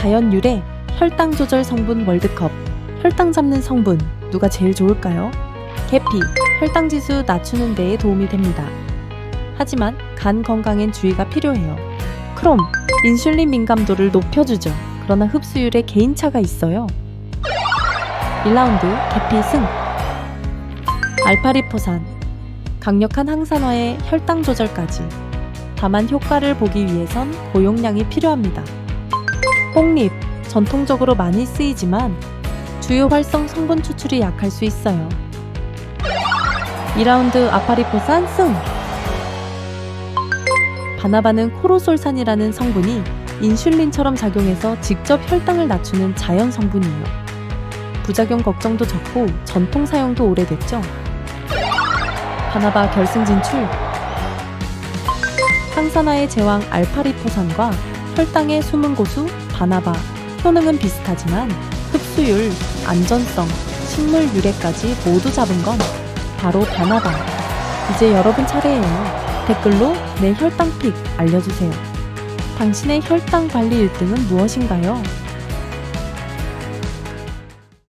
자연 유래 혈당 조절 성분 월드컵 혈당 잡는 성분 누가 제일 좋을까요? 계피 혈당 지수 낮추는 데에 도움이 됩니다. 하지만 간 건강엔 주의가 필요해요. 크롬 인슐린 민감도를 높여주죠. 그러나 흡수율에 개인차가 있어요. 1라운드 계피 승 알파리포산 강력한 항산화에 혈당 조절까지 다만 효과를 보기 위해선 고용량이 필요합니다. 홍립 전통적으로 많이 쓰이지만 주요 활성 성분 추출이 약할 수 있어요. 2라운드 아파리포산 승 바나바는 코로솔산이라는 성분이 인슐린처럼 작용해서 직접 혈당을 낮추는 자연 성분이에요. 부작용 걱정도 적고 전통 사용도 오래됐죠. 바나바 결승 진출. 항산화의 제왕 알파리포산과 혈당의 숨은 고수 바나바 효능은 비슷하지만 흡수율, 안전성, 식물 유래까지 모두 잡은 건 바로 바나바. 이제 여러분 차례예요. 댓글로 내 혈당 픽 알려주세요. 당신의 혈당 관리 1등은 무엇인가요?